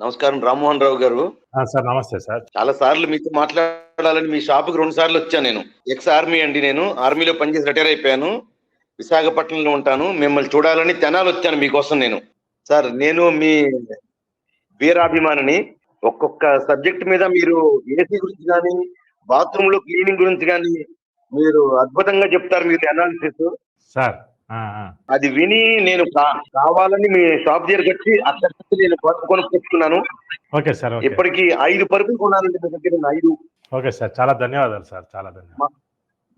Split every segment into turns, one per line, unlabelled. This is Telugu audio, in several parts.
నమస్కారం రామ్మోహన్ రావు గారు
సార్ నమస్తే సార్.
చాలా సార్లు మీతో మాట్లాడాలని మీ షాపుకి రెండు సార్లు వచ్చాను నేను. ఎక్స్ ఆర్మీ అండి నేను. ఆర్మీలో పనిచేసి రిటైర్ అయిపోయాను. విశాఖపట్నంలో ఉంటాను. మిమ్మల్ని చూడాలని తెనాలి వచ్చాను మీకోసం నేను. సార్ నేను మీ వీరాభిమానిని. ఒక్కొక్క సబ్జెక్ట్ మీద మీరు ఏసీ గురించి కానీ బాత్రూమ్లో క్లీనింగ్ గురించి కానీ మీరు అద్భుతంగా చెప్తారు మీరు అనాలిసిస్
సార్.
అది విని నేను కావాలని మీ షాప్ దగ్గరికి వచ్చి అక్కడి నేను పరుపు కొనుక్కొచ్చుకున్నాను.
ఓకే సార్
ఇప్పటికి ఐదు పరుపులు కొన్నానండి మీ దగ్గర ఐదు.
ఓకే సార్ చాలా ధన్యవాదాలు సార్ చాలా ధన్యవాదాలు.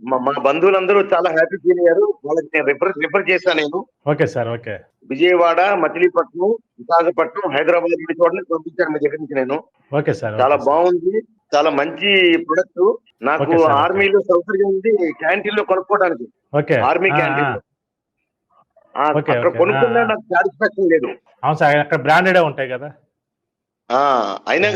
మా- బంధువులందరూ చాలా హ్యాపీ ఫీల్ అయ్యారు. వాళ్ళకి నేను రిఫర్ రిఫర్ చేశాను నేను.
Okay sir okay.
Vijayawada Machilipatnam Visakhapatnam Hyderabad చోట్ల పంపించాను మీ దగ్గర నుంచి నేను.
ఓకే సార్
చాలా. బాగుంది చాలా మంచి ప్రొడక్ట్ నాకు. ఆర్మీలో సౌకర్యం ఉంది క్యాంటీన్లో కొనుక్కోవడానికి.
ఓకే.
ఆర్మీ క్యాంటీన్ అక్కడ. కొనుక్కున్నా. నాకు సాటిస్ఫాక్షన్ లేదు.
అవును సార్ అక్కడ బ్రాండెడే ఉంటాయి కదా?
అయినా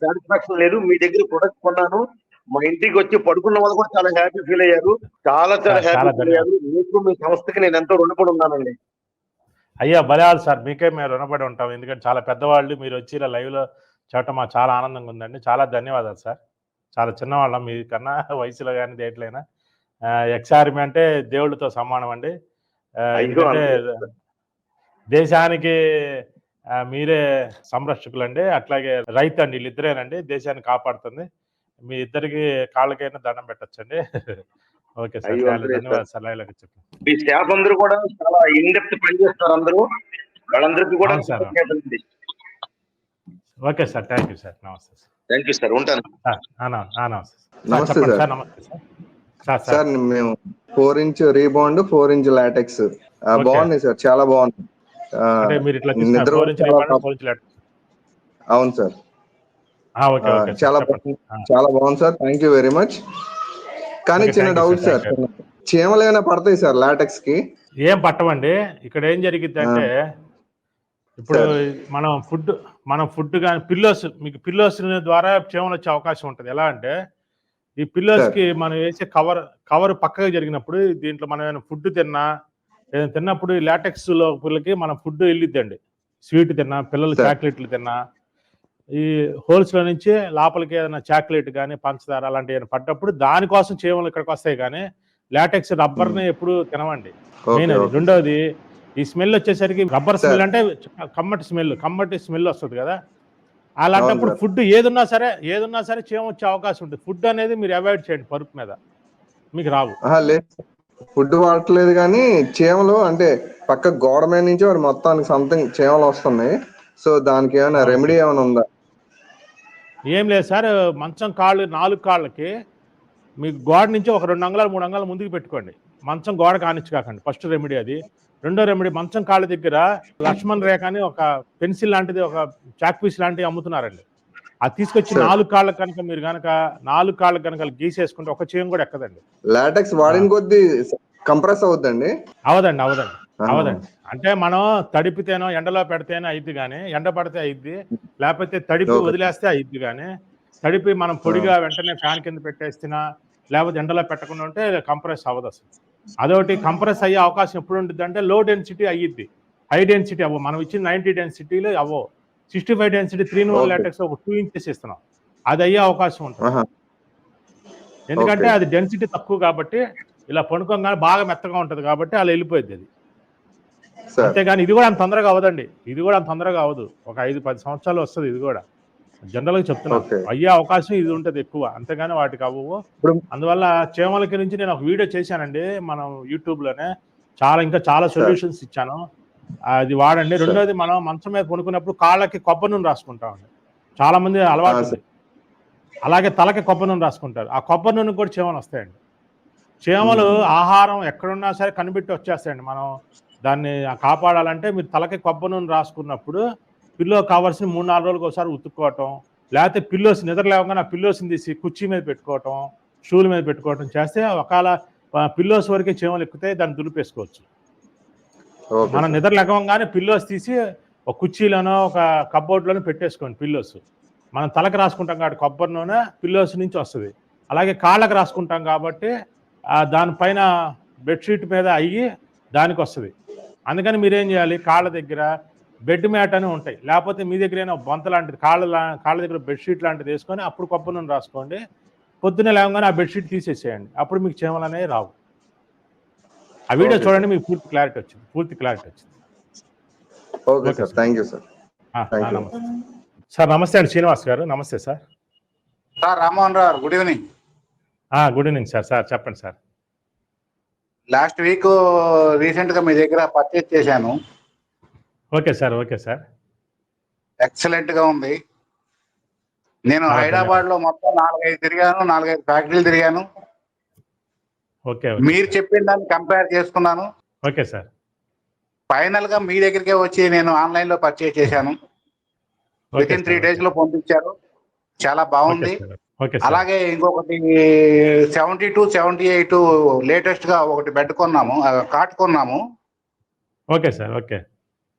సాటిస్ఫాక్షన్ లేదు. మీ దగ్గర ప్రొడక్ట్ కొన్నాను. మా ఇంటికి వచ్చి పడుకున్న వాళ్ళు కూడా చాలా హ్యాపీ ఫీల్ అయ్యారు. చాలా చాలా హ్యాపీ ఫీల్. అయ్యారు. మీకు మీ సంస్థకి నేను ఎంతో రుణపడి ఉన్నానండి.
అయ్యా బలాలు సార్. మీకే మేము రుణపడి ఉంటాం. ఎందుకంటే చాలా పెద్దవాళ్ళు మీరు వచ్చి ఇలా live లో చెప్పడం మాకు చాలా ఆనందంగా ఉందండి. చాలా ధన్యవాదాలు సార్. చాలా చిన్నవాళ్ళం. మీ కన్నా వయసులో కానీ దేంట్లైనా ఎక్స్ఆర్మీ అంటే దేవుళ్ళతో సమానం అండి. దేశానికి మీరే సంరక్షకులు అండి అట్లాగే రైతు అండి వీళ్ళిద్దరేనండి దేశాన్ని కాపాడుతుంది. మీ ఇద్దరికి కాళ్ళకైనా దండం పెట్టచ్చండి. Okay sir. ధన్యవాదాలు చెప్పండి
మీ స్టాఫ్ అందరూ కూడా చాలా ఇన్ డెప్త్ పనిచేస్తారు అందరూ. వాళ్ళందరికీ కూడా
sir. Okay sir. Thank you sir. నమస్తే సార్.
Thank you sir. ఉంటాను.
నమస్తే సార్.
నమస్తే
చెప్పండి
సార్.
సార్. నమస్తే సార్. Sir sir.
సార్ మేము four inch rebound four inch latex. బాగున్నాయి సార్ చాలా బాగుంది. అవును సార్. చాలా. బాగుంది. చాలా బాగుంది sir thank you very much కానీ చిన్న డౌట్ సార్ చీమలు ఏమైనా పడతాయి సార్ లాటెక్స్కి
ఏం పట్టమండి ఇక్కడ ఏం జరిగింది అంటే ఇప్పుడు. మనం ఫుడ్ మనం ఫుడ్ కానీ పిల్లోస్ మీకు పిల్లోస్ ద్వారా చీమలు వచ్చే అవకాశం ఉంటుంది. ఎలా అంటే ఈ పిల్లోస్
సార్.
కి మనం వేసే కవర్ కవర్ పక్కగా జరిగినప్పుడు దీంట్లో మనం ఏమైనా ఫుడ్ తిన్నా ఏదైనా తిన్నప్పుడు లాటెక్స్ లోపలికి మనం ఫుడ్ వెళ్ళిద్దండి స్వీట్ తిన్నా పిల్లలు. చాక్లెట్లు తిన్నా ఈ హోల్స్లో నుంచి లోపలికి ఏదైనా చాక్లెట్ కానీ పంచదార అలాంటివి ఏమైనా పడ్డప్పుడు దానికోసం చీమలు ఇక్కడికి వస్తాయి కానీ లాటెక్స్ రబ్బర్ని ఎప్పుడు తినవండి మెయిన్ అది. రెండోది ఈ స్మెల్ వచ్చేసరికి రబ్బర్. స్మెల్ అంటే కమ్మటి స్మెల్ కమ్మటి స్మెల్ వస్తుంది కదా అలాంటప్పుడు. ఫుడ్ ఏదున్నా సరే ఏదున్నా సరే చీమ వచ్చే అవకాశం ఉంటుంది. ఫుడ్ అనేది మీరు అవాయిడ్ చేయండి పరుపు మీద. మీకు రావు.
ఫుడ్ వాడట్లేదు కానీ చీమలు అంటే పక్క గోడ మీద నుంచి వాడు మొత్తానికి సంథింగ్ చీమలు వస్తున్నాయి. సో దానికి ఏమైనా. రెమెడీ ఏమైనా ఉందా?
ఏం లేదు సార్ మంచం కాళ్ళు నాలుగు కాళ్ళకి మీకు గోడ నుంచి ఒక రెండు అంగళాలు మూడు అంగళాలు ముందుకు పెట్టుకోండి. మంచం గోడ కానిచ్చు కాకండి. ఫస్ట్ రెమెడీ అది. రెండో రెమెడీ మంచం కాళ్ళ దగ్గర లక్ష్మణ్ రేఖ అని ఒక పెన్సిల్ లాంటిది ఒక చాక్ పీస్ లాంటివి అమ్ముతున్నారండి. అది తీసుకొచ్చి. నాలుగు కాళ్ళ కనుక మీరు కనుక నాలుగు కాళ్ళ కనుక గీసేసుకుంటే ఒక చేయం కూడా ఎక్కదండి.
లాటెక్స్ వాడిన కొద్దీ కంప్రెస్ అవుద్దండి.
అవదండి అవదండి. అవదండి. అంటే మనం తడిపితేనో ఎండలో పెడితేనే అయిద్ది కానీ ఎండ పడితే అయిద్ది లేకపోతే తడిపి. వదిలేస్తే అయిద్ది కానీ తడిపి మనం పొడిగా వెంటనే ఫ్యాన్ కింద పెట్టేస్తున్నా లేకపోతే ఎండలో పెట్టకుండా ఉంటే కంప్రెస్ అవ్వదు అసలు అదొకటి కంప్రెస్ అయ్యే అవకాశం ఎప్పుడు ఉంటుంది అంటే లో డెన్సిటీ అయ్యిద్ది. హై డెన్సిటీ అవ్వ మనం ఇచ్చిన నైన్టీ డెన్సిటీలో అవ్వవు. Sixty five density three
Okay.
Latex ఒక టూ ఇంచెస్ ఇస్తున్నాం అది అయ్యే అవకాశం ఉంటుంది. ఎందుకంటే. అది డెన్సిటీ తక్కువ కాబట్టి ఇలా పనుకోగానే బాగా మెత్తగా ఉంటుంది కాబట్టి అలా వెళ్ళిపోయింది అది. అంతేగాని ఇది కూడా అంత తొందరగా అవ్వదండి. ఇది కూడా అంత తొందరగా అవ్వదు. ఒక ఐదు పది సంవత్సరాలు వస్తుంది ఇది కూడా. జనరల్గా చెప్తున్నాను
Okay.
అయ్యే అవకాశం ఇది ఉంటుంది ఎక్కువ. అంతేగాని వాటికి అవ్వవు.
ఇప్పుడు
అందువల్ల చీమలకి నుంచి నేను ఒక వీడియో చేశానండి మనం యూట్యూబ్లోనే చాలా ఇంకా చాలా సొల్యూషన్స్ ఇచ్చాను. అది వాడండి. రెండోది మనం మంచం మీద కొనుక్కున్నప్పుడు కాళ్ళకి కొబ్బరి నూనె రాసుకుంటామండి చాలా మంది అలవాటు ఉంది. అలాగే తలకి కొబ్బరి నూనె రాసుకుంటారు. ఆ కొబ్బరి నూనె కూడా చీమలు వస్తాయండి. చీమలు ఆహారం ఎక్కడున్నా సరే కనిపెట్టి వచ్చేస్తాయండి. మనం దాన్ని కాపాడాలంటే మీరు తలకి కొబ్బరి నూనె రాసుకున్నప్పుడు పిల్లో కవర్స్ని మూడు నాలుగు రోజులకు ఒకసారి ఉతుక్కోవటం లేకపోతే పిల్లోస్ నిద్ర లేవగానే ఆ పిల్లోస్ని తీసి కుర్చీ మీద పెట్టుకోవటం షూల మీద పెట్టుకోవటం చేస్తే ఒకవేళ పిల్లోస్ వరకే చీమలు ఎక్కితే దాన్ని దులిపేసుకోవచ్చు. మనం నిద్ర లేవగానే పిల్లోస్ తీసి ఒక కుర్చీలోనో ఒక కబోర్డ్లోనో పెట్టేసుకోండి పిల్లోస్. మనం తలకు రాసుకుంటాం కాబట్టి కొబ్బరి నూనె పిల్లోస్ నుంచి వస్తుంది. అలాగే కాళ్ళకి రాసుకుంటాం కాబట్టి దానిపైన బెడ్షీట్ మీద అయ్యి దానికి వస్తుంది. అందుకని మీరేం చేయాలి? కాళ్ళ దగ్గర బెడ్ మ్యాట్ అని ఉంటాయి. లేకపోతే మీ దగ్గర ఏమైనా బొంత లాంటిది కాళ్ళ కాళ్ళ దగ్గర బెడ్షీట్ లాంటిది వేసుకొని అప్పుడు కొబ్బరి నూనె రాసుకోండి. పొద్దున్నే లేవగానే ఆ బెడ్షీట్ తీసేసేయండి. అప్పుడు మీకు చీమలు అనేవి రావు. ఆ వీడియో చూడండి మీకు పూర్తి క్లారిటీ వచ్చింది. పూర్తి క్లారిటీ వచ్చింది.
Okay sir. Thank you sir.
Sir నమస్తే అండి. శ్రీనివాస్ గారు. నమస్తే sir.
Sir Rammohan Rao good evening
ఆ, గుడ్ ఈవినింగ్ సార్. సార్ చెప్పండి సార్.
లాస్ట్ వీక్ రీసెంట్గా మీ దగ్గర పర్చేజ్ చేశాను.
Okay sir okay sir.
ఎక్సలెంట్గా ఉంది. నేను హైదరాబాద్లో మొత్తం నాలుగైదు తిరిగాను నాలుగైదు ఫ్యాక్టరీలు తిరిగాను.
ఓకే
మీరు చెప్పిన దాన్ని కంపేర్ చేసుకున్నాను.
Okay sir.
ఫైనల్గా మీ దగ్గరికే వచ్చి నేను ఆన్లైన్లో పర్చేజ్ చేశాను. విత్ ఇన్ త్రీ డేస్లో పంపించారు. చాలా బాగుంది. అలాగే ఇంకొకటి సెవెంటీ టు సెవెంటీ ఎయిట్ లేటెస్ట్గా ఒకటి బెడ్ కొన్నాము కాట్ కొన్నాము.
Okay sir okay.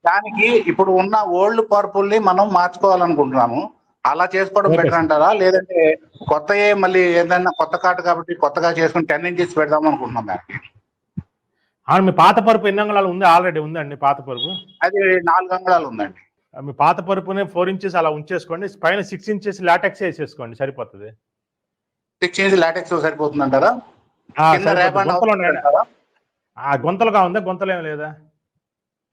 దానికి ఇప్పుడు ఉన్న ఓల్డ్ పర్పుల్ని మనం మార్చుకోవాలనుకుంటున్నాము. అలా చేసుకోవడం బెటర్. అంటారా? లేదంటే కొత్తయే మళ్ళీ ఏదైనా కొత్త కార్డు కాబట్టి కొత్తగా చేసుకుని టెన్ ఇంచెస్ పెడదాం అనుకుంటున్నాం దానికి
అవును మీ పాత పరుపు ఎన్ని అంగుళాలు ఉంది? ఆల్రెడీ ఉందండి పాత పరుపు.
అది నాలుగు అంగుళాలు ఉందండి.
మీ పాత పరుపునే ఫోర్ ఇంచెస్ అలా ఉంచేసుకోండి. పైన సిక్స్ ఇంచెస్ లాటెక్స్ వేసేసుకోండి సరిపోతుంది.
సిక్స్ ఇంచ్ లాటెక్స్ సరిపోతుంది. అంటారా
ఆ గుంతలుగా ఉందా? గుంతలు ఏం లేదా?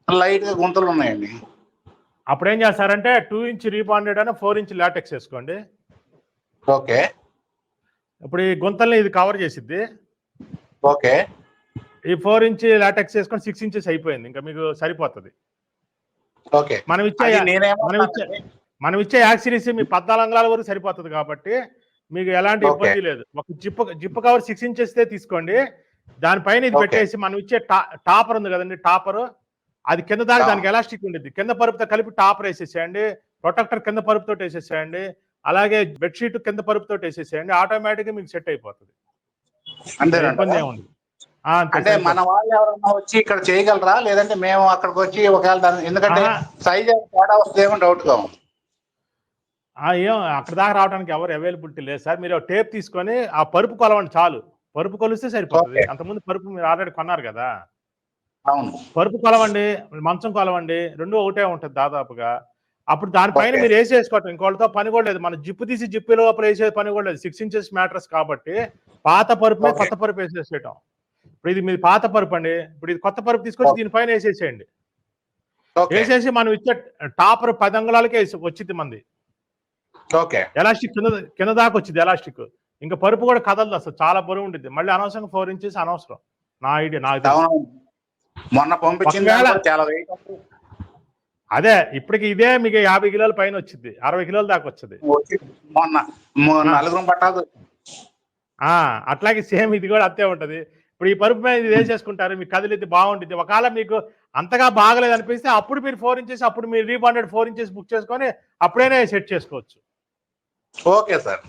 లైట్గా గుంతలు ఉన్నాయండి.
అప్పుడు ఏం చేస్తారంటే టూ ఇంచ్ రీబాండెడ్ అని ఫోర్ ఇంచ్ లాటెక్స్ వేసుకోండి.
ఓకే.
ఇప్పుడు ఈ గుంతల్ని ఇది కవర్ చేసిద్ది.
ఓకే.
ఈ ఫోర్ ఇంచ్ లాటెక్స్ వేసుకొని సిక్స్ ఇంచెస్ అయిపోయింది. ఇంకా మీకు సరిపోతుంది.
ఓకే.
మనం ఇచ్చే మనం ఇచ్చే మనం ఇచ్చే యాక్సిరీస్ మీ పద్నాలుగు అంగుళాల వరకు సరిపోతుంది కాబట్టి మీకు ఎలాంటి. ఇబ్బంది లేదు. ఒక zip zip cover six inches తీసుకోండి. దానిపైన ఇది. పెట్టేసి మనం ఇచ్చే టాపర్ ఉంది కదండి టాపర్. అది కింద దాకా. దానికి ఎలాస్టిక్ ఉండేది. కింద పరుపుతో కలిపి టాపర్ వేసేసేయండి. ప్రొటెక్టర్ కింద పరుపుతో వేసేసేయండి. అలాగే బెడ్షీట్ కింద పరుపుతో వేసేసేయండి. ఆటోమేటిక్గా మీకు సెట్ అయిపోతుంది. ఇబ్బంది ఏముంది
అంటే. మన వాళ్ళు ఎవరైనా వచ్చి ఇక్కడ చేయగలరా? లేదంటే మేము అక్కడికి వచ్చి ఒకవేళ ఎందుకంటే. సైజ్ తేడా వస్తుందేమో
డౌట్గా ఏం అక్కడ దాకా రావడానికి ఎవరు అవైలబిలిటీ లేదు సార్. మీరు టేప్ తీసుకొని ఆ పరుపు కొలవండి చాలు. పరుపు కొలిస్తే సరిపోతుంది. అంతకుముందు పరుపు మీరు ఆల్రెడీ కొన్నారు కదా. పరుపు కొలవండి మంచం కొలవండి రెండు ఒకటే ఉంటుంది దాదాపుగా. అప్పుడు దానిపైన. మీరు వేసేసుకోవటం ఇంకోటితో పని కూడా లేదు. మన జిప్పు తీసి జిప్పు లోపల వేసే పని కూడా లేదు. సిక్స్ ఇంచెస్ మ్యాటర్స్ కాబట్టి పాత పరుపు. కొత్త పరుపు వేసేసేయటం. ఇప్పుడు ఇది మీది పాత పరుపు అండి. ఇప్పుడు ఇది కొత్త పరుపు తీసుకొచ్చి. దీనిపైన వేసేసేయండి. వేసేసి మనం ఇచ్చే టాపర్ పది అంగుళాలకే వేసి- వచ్చింది మంది.
ఓకే.
ఎలాస్టిక్ కింద కింద దాకా వచ్చింది ఎలాస్టిక్. ఇంకా పరుపు కూడా కదలదు అసలు. చాలా బరువు ఉంటుంది మళ్ళీ అనవసరంగా ఫోర్ ఇంచెస్ అనవసరం. నా ఐడియా నాకు
మొన్న పంపించింది చాలా వెయిట్.
అదే ఇప్పటికి ఇదే మీకు యాభై కిలోల పైన వచ్చింది. అరవై కిలోల దాకా వచ్చింది.
వచ్చి మొన్న నలుగురం పట్టాలు
ఆ అట్లాగే సేమ్ ఇది కూడా అంతే ఉంటది. ఇప్పుడు ఈ పరుపు మీద ఇది వేసేసుకుంటారు మీకు కదిలిద్ది బాగుంటుంది ఒకవేళ మీకు అంతగా బాగలేదు అనిపిస్తే అప్పుడు మీరు ఫోర్ ఇంచెస్ అప్పుడు మీరు రీబాండెడ్ ఫోర్ ఇంచెస్ బుక్ చేసుకొని అప్పుడేనే సెట్ చేసుకోవచ్చు.
Okay sir.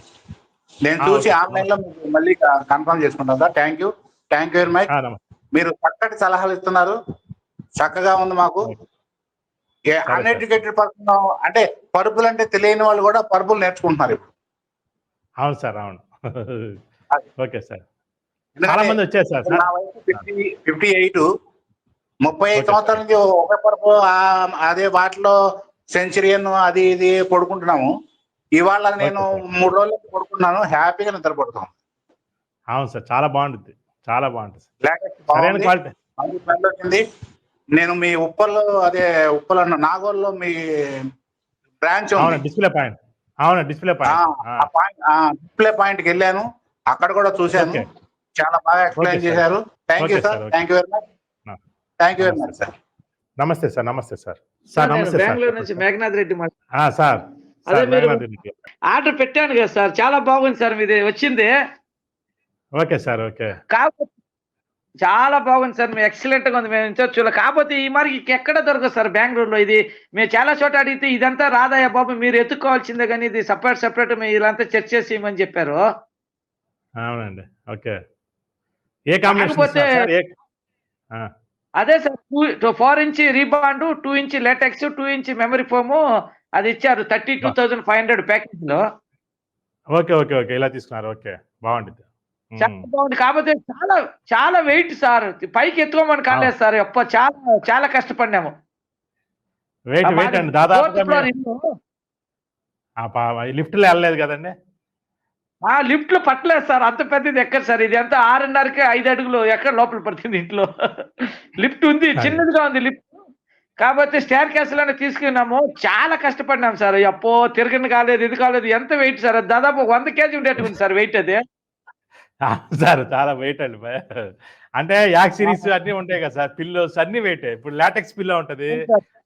నేను చూసి. ఆన్లైన్లో మళ్ళీ కన్ఫర్మ్ చేసుకుంటాను sir. Thank you thank you very much. మీరు చక్కటి సలహాలు ఇస్తున్నారు. చక్కగా ఉంది మాకు. అన్ఎడ్యుకేటెడ్ పర్సన్ అంటే పరుపులు అంటే తెలియని వాళ్ళు కూడా పరుపులు నేర్చుకుంటున్నారు ఇప్పుడు.
అవును సార్ అవును. Okay sir. చాలా మంది వచ్చేసారు సార్
నా వయసు ఫిఫ్టీ ఫిఫ్టీ ఎయిట్ ముప్పై ఐదు సంవత్సరాల నుంచి ఒకే పరుపు అదే వాటిలో సెంచరియన్ అది ఇది పడుకుంటున్నాము. ఇవాళ నేను మూడు రోజుల పడుకున్నాను హ్యాపీగా నిద్ర పడుతాం
అవును సార్ చాలా బాగుంటుంది చాలా బాగుంటుంది సరైన. క్వాలిటీ
నేను మీ ఉప్పల్లో అదే ఉప్పల్ అన్న నాగోల్లో మీ బ్రాంచ్
డిస్ప్లే పాయింట్ అవును డిస్ప్లే పాయింట్
డిస్ప్లే పాయింట్కి వెళ్ళాను. అక్కడ కూడా చూశాను. చాలా బాగా ఎక్స్ప్లెయిన్. చేశారు. Thank you sir. Thank you very much. Thank you very much sir.
నమస్తే సార్ నమస్తే సార్. సార్ నమస్తే
బెంగళూరు నుంచి మేఘనాథ్ రెడ్డి మాట్లాడు
ఆ, సార్.
అదే మీరు-. ఆర్డర్ పెట్టాను కదా సార్. చాలా బాగుంది సార్ మీది. వచ్చింది.
Okay sir okay.
కాకపోతే చాలా బాగుంది సార్ మీ ఎక్సలెంట్గా ఉంది మేము ఇంత చూడ కాకపోతే ఈ మరి ఎక్కడ దొరకదు సార్ బెంగళూరులో? ఇది మేము చాలా చోట అడిగితే ఇదంతా రాదయ్యా బాబు మీరు ఎత్తుకోవాల్సిందే కానీ ఇది సపరేట్ సపరేట్ ఇలాంతా చర్చ చేసేయమని చెప్పారు.
అవునండి ఓకే. ఏ
కాకపోతే- అదే sir two four inch rebond two inch latex two inch memory foam అది ఇచ్చారు thirty two thousand five hundred ప్యాకేజ్లో.
Okay okay okay. ఇలా తీసుకున్నారు ఓకే. బాగుంటుంది.
చాలా బాగుంది. కాకపోతే చాలా చాలా వెయిట్ సార్. పైకి ఎత్తుకోమని కాలేదు సార్. అప్ప చాలా చాలా కష్టపడినాము.
వెయిట్ వెయిట్ అండి. దాదాపుగా
ఫ్లోర్
మీరు-
ఇల్లు.
ఆ పా- లిఫ్ట్లో వెళ్ళలేదు కదండి?
ఆ లిఫ్ట్లో పట్టలేదు సార్. అంత పెద్దది ఎక్కడ సార్? ఇది అంతా ఆరున్నరకి ఐదు అడుగులు ఎక్కడ లోపల పడుతుంది ఇంట్లో? లిఫ్ట్ ఉంది చిన్నదిగా ఉంది లిఫ్ట్. కాబట్టి స్టేర్ కేస్లోనే తీసుకున్నాము. చాలా కష్టపడినాం సార్. అప్పో తిరగని కాలేదు ఇది కాలేదు ఎంత వెయిట్ సార్? దాదాపు ఒక వంద కేజీ ఉండేటుంది సార్ వెయిట్ అది.
సార్ చాలా వెయిట్ అండి. అంటే యాక్ సిరీస్ అన్ని ఉంటాయి కదా సార్ పిల్లోస్ అన్ని వెయిట్ ఇప్పుడు లాటెక్స్ పిల్లో ఉంటది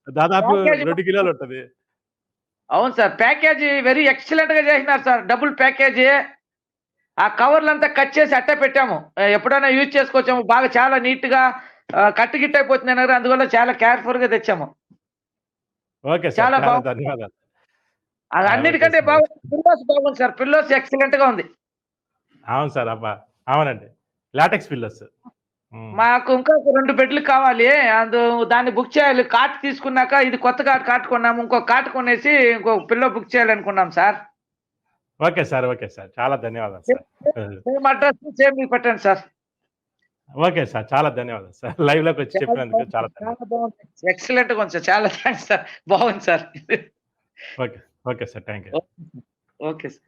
దాదాపు రెండు కిలోలు ఉంటది.
అవును సార్ ప్యాకేజీ వెరీ ఎక్సలెంట్గా చేసినారు సార్ డబుల్ ప్యాకేజీ. ఆ కవర్లు అంతా కట్ చేసి అట్టే పెట్టాము. ఎప్పుడైనా యూజ్ చేసుకోవచ్చాము బాగా చాలా నీట్గా కట్టు గిట్టు అయిపోతుంది అన్నారు అందువల్ల చాలా కేర్ఫుల్గా తెచ్చాము.
ఓకే సార్
చాలా బాగుంది. అన్నిటికంటే. బాగుంది పిల్లోస్ బాగుంది సార్ పిల్లోస్ ఎక్సలెంట్గా ఉంది.
అవును సార్ అబ్బా! అవునండి. లాటెక్స్ పిల్లోస్
మాకు ఇంకా రెండు బెడ్లు కావాలి. అందు దాన్ని బుక్ చేయాలి. కార్ట్ తీసుకున్నాక ఇది కొత్త కార్ట్ కార్ట్ కొన్నాము ఇంకో కార్ట్ కొనేసి ఇంకో pillow book చేయాలనుకున్నాం sir.
Okay sir okay sir. చాలా ధన్యవాదాలు సార్.
సేమ్ అడ్రస్ సేమ్ మీకు పెట్టండి సార్.
ఓకే సార్ చాలా ధన్యవాదాలు సార్. లైవ్లోకి వచ్చి చెప్పినందుకు చాలా
ఎక్సలెంట్గా ఉంది సార్. చాలా థ్యాంక్స్ సార్. బాగుంది sir.
Okay okay sir. Thank you.
Okay sir.